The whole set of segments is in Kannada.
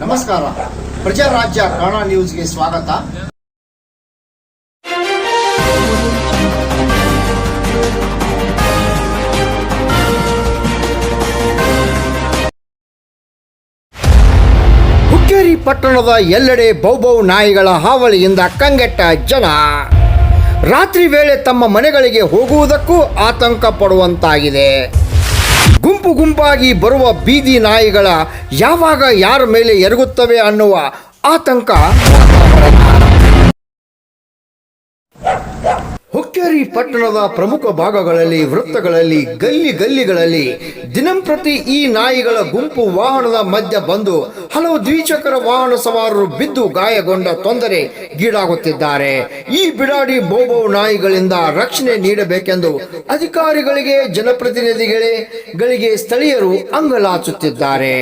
ನಮಸ್ಕಾರ. ಪ್ರಜಾರಾಜ್ಯ ಕನ್ನಡ ನ್ಯೂಸ್ಗೆ ಸ್ವಾಗತ. ಹುಕ್ಕೇರಿ ಪಟ್ಟಣದ ಎಲ್ಲೆಡೆ ಬೌಬೌ ನಾಯಿಗಳ ಹಾವಳಿಯಿಂದ ಕಂಗೆಟ್ಟ ಜನ. ರಾತ್ರಿ ವೇಳೆ ತಮ್ಮ ಮನೆಗಳಿಗೆ ಹೋಗುವುದಕ್ಕೂ ಆತಂಕ ಪಡುವಂತಾಗಿದೆ. ಗುಂಪು ಗುಂಪಾಗಿ ಬರುವ ಬೀದಿ ನಾಯಿಗಳ ಯಾವಾಗ ಯಾರ ಮೇಲೆ ಎರಗುತ್ತವೆ ಅನ್ನುವ ಆತಂಕ. ಹುಕ್ಕೇರಿ ಪಟ್ಟಣದ ಪ್ರಮುಖ ಭಾಗಗಳಲ್ಲಿ, ವೃತ್ತಗಳಲ್ಲಿ, ಗಲ್ಲಿ ಗಲ್ಲಿಗಳಲ್ಲಿ ದಿನಂಪ್ರತಿ ಈ ನಾಯಿಗಳ ಗುಂಪು ವಾಹನದ ಮಧ್ಯ ಬಂದು ಹಲವು ದ್ವಿಚಕ್ರ ವಾಹನ ಸವಾರರು ಬಿದ್ದು ಗಾಯಗೊಂಡ ತೊಂದರೆ ಗೀಡಾಗುತ್ತಿದ್ದಾರೆ. ಈ ಬಿಡಾಡಿ ಬೋಬೋ ನಾಯಿಗಳಿಂದ ರಕ್ಷಣೆ ನೀಡಬೇಕೆಂದು ಅಧಿಕಾರಿಗಳಿಗೆ, ಜನಪ್ರತಿನಿಧಿಗಳಿಗೆ ಗಳಿಗೆ ಸ್ಥಳೀಯರು ಅಂಗಲಾಚುತ್ತಿದ್ದಾರೆ.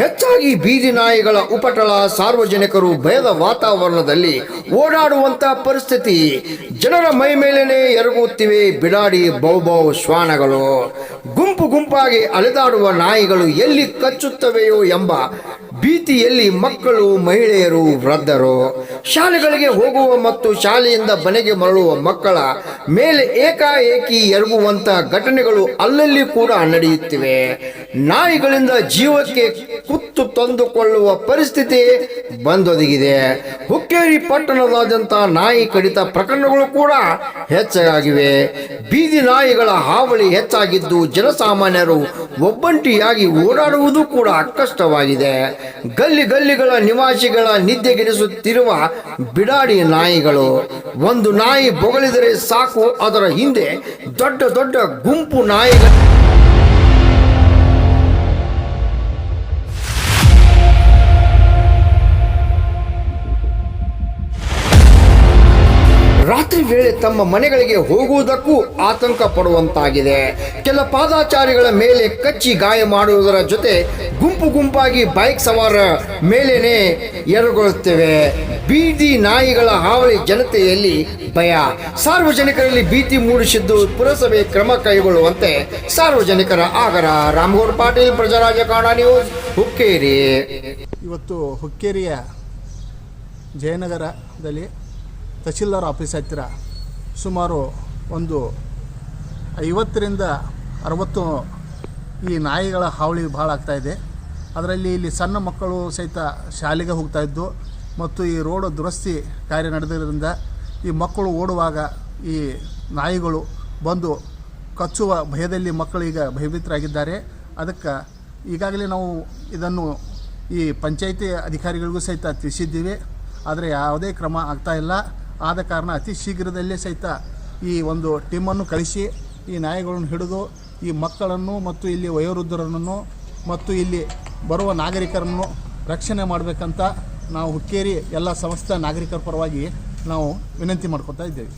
ಹೆಚ್ಚಾಗಿ ಬೀದಿ ನಾಯಿಗಳ ಉಪಟಳ ಸಾರ್ವಜನಿಕರು ಭಯದ ವಾತಾವರಣದಲ್ಲಿ ಓಡಾಡುವಂತ ಪರಿಸ್ಥಿತಿ ಜನರ ಮೈ ಮೇಲೇನೆ ಎರಗುತ್ತಿವೆ, ಬಿಡಾಡಿ ಬೌಬೌ ಶ್ವಾನಗಳು. ಗುಂಪು ಗುಂಪಾಗಿ ಅಲೆದಾಡುವ ನಾಯಿಗಳು ಎಲ್ಲಿ ಕಚ್ಚುತ್ತವೆಯೋ ಎಂಬ ಭೀತಿಯಲ್ಲಿ ಮಕ್ಕಳು, ಮಹಿಳೆಯರು ವೃದ್ಧರು. ಶಾಲೆಗಳಿಗೆ ಹೋಗುವ ಮತ್ತು ಶಾಲೆಯಿಂದ ಮನೆಗೆ ಮರಳುವ ಮಕ್ಕಳ ಮೇಲೆ ಏಕಾಏಕಿ ಎರಗುವಂತಹ ಘಟನೆಗಳು ಅಲ್ಲಲ್ಲಿ ಕೂಡ ನಡೆಯುತ್ತಿವೆ. ನಾಯಿಗಳಿಂದ ಜೀವಕ್ಕೆ ಕುತ್ತು ತಂದುಕೊಳ್ಳುವ ಪರಿಸ್ಥಿತಿ ಬಂದೊದಗಿದೆ. ಹುಕ್ಕೇರಿ ಪಟ್ಟಣದಾದ್ಯಂತ ನಾಯಿ ಕಡಿತ ಪ್ರಕರಣಗಳು ಕೂಡ ಹೆಚ್ಚಾಗಿವೆ. ಬೀದಿ ನಾಯಿಗಳ ಹಾವಳಿ ಹೆಚ್ಚಾಗಿದ್ದು ಜನಸಾಮಾನ್ಯರು ಒಬ್ಬಂಟಿಯಾಗಿ ಓಡಾಡುವುದು ಕೂಡ ಕಷ್ಟವಾಗಿದೆ. ಗಲ್ಲಿ ಗಲ್ಲಿಗಳ ನಿವಾಸಿಗಳ ನಿದ್ದೆಗೆಡಿಸುತ್ತಿರುವ ಬಿಡಾಡಿ ನಾಯಿಗಳು. ಒಂದು ನಾಯಿ ಬೊಗಳಿದರೆ ಸಾಕು, ಅದರ ಹಿಂದೆ ದೊಡ್ಡ ದೊಡ್ಡ ಗುಂಪು ನಾಯಿಗಳ ವೇಳೆ ತಮ್ಮ ಮನೆಗಳಿಗೆ ಹೋಗುವುದಕ್ಕೂ ಆತಂಕ ಪಡುವಂತಾಗಿದೆ. ಕೆಲ ಪಾದಾಚಾರಿಗಳ ಮೇಲೆ ಕಚ್ಚಿ ಗಾಯ ಮಾಡುವುದರ ಜೊತೆ ಗುಂಪು ಗುಂಪಾಗಿ ಬೈಕ್ ಸವಾರ ಮೇಲೇನೆ ಎರಗೊಳ್ಳುತ್ತೇವೆ. ಬೀದಿ ನಾಯಿಗಳ ಹಾವಳಿ ಜನತೆಯಲ್ಲಿ ಭಯ. ಸಾರ್ವಜನಿಕರಲ್ಲಿ ಭೀತಿ ಮೂಡಿಸಿದ್ದು ಪುರಸಭೆ ಕ್ರಮ ಕೈಗೊಳ್ಳುವಂತೆ ಸಾರ್ವಜನಿಕರ ಆಗರ. ರಾಮಗೌಡ ಪಾಟೀಲ್ ಪ್ರಜಾರಾಜ ಕಾಣ ನ್ಯೂಸ್, ಹುಕ್ಕೇರಿ. ಇವತ್ತು ಹುಕ್ಕೇರಿಯ ಜಯನಗರದಲ್ಲಿ ತಹಶೀಲ್ದಾರ್ ಆಫೀಸ್ ಹತ್ತಿರ ಸುಮಾರು ಒಂದು ಐವತ್ತರಿಂದ ಅರವತ್ತು ಈ ನಾಯಿಗಳ ಹಾವಳಿ ಭಾಳ ಆಗ್ತಾಯಿದೆ ಅದರಲ್ಲಿ ಇಲ್ಲಿ ಸಣ್ಣ ಮಕ್ಕಳು ಸಹಿತ ಶಾಲೆಗೆ ಹೋಗ್ತಾ ಇದ್ದು ಮತ್ತು ಈ ರೋಡ್ ದುರಸ್ತಿ ಕಾರ್ಯ ನಡೆದಿರೋದ್ರಿಂದ ಈ ಮಕ್ಕಳು ಓಡುವಾಗ ಈ ನಾಯಿಗಳು ಬಂದು ಕಚ್ಚುವ ಭಯದಲ್ಲಿ ಮಕ್ಕಳು ಈಗ ಭಯಭೀತರಾಗಿದ್ದಾರೆ. ಅದಕ್ಕೆ ಈಗಾಗಲೇ ನಾವು ಇದನ್ನು ಈ ಪಂಚಾಯಿತಿ ಅಧಿಕಾರಿಗಳಿಗೂ ಸಹಿತ ತಿಳಿಸಿದ್ದೀವಿ. ಆದರೆ ಯಾವುದೇ ಕ್ರಮ ಆಗ್ತಾ ಇಲ್ಲ. ಆದ ಕಾರಣ ಅತಿ ಶೀಘ್ರದಲ್ಲೇ ಸಹಿತ ಈ ಒಂದು ಟೀಮನ್ನು ಕಳಿಸಿ, ಈ ನಾಯಿಗಳನ್ನು ಹಿಡಿದು, ಈ ಮಕ್ಕಳನ್ನು ಮತ್ತು ಇಲ್ಲಿ ವಯೋವೃದ್ಧರನ್ನು ಮತ್ತು ಇಲ್ಲಿ ಬರುವ ನಾಗರಿಕರನ್ನು ರಕ್ಷಣೆ ಮಾಡಬೇಕಂತ ನಾವು ಹುಕ್ಕೇರಿ ಎಲ್ಲ ಸಂಸ್ಥೆ ನಾಗರಿಕರ ಪರವಾಗಿ ನಾವು ವಿನಂತಿ ಮಾಡ್ಕೊತಾ ಇದ್ದೇವೆ.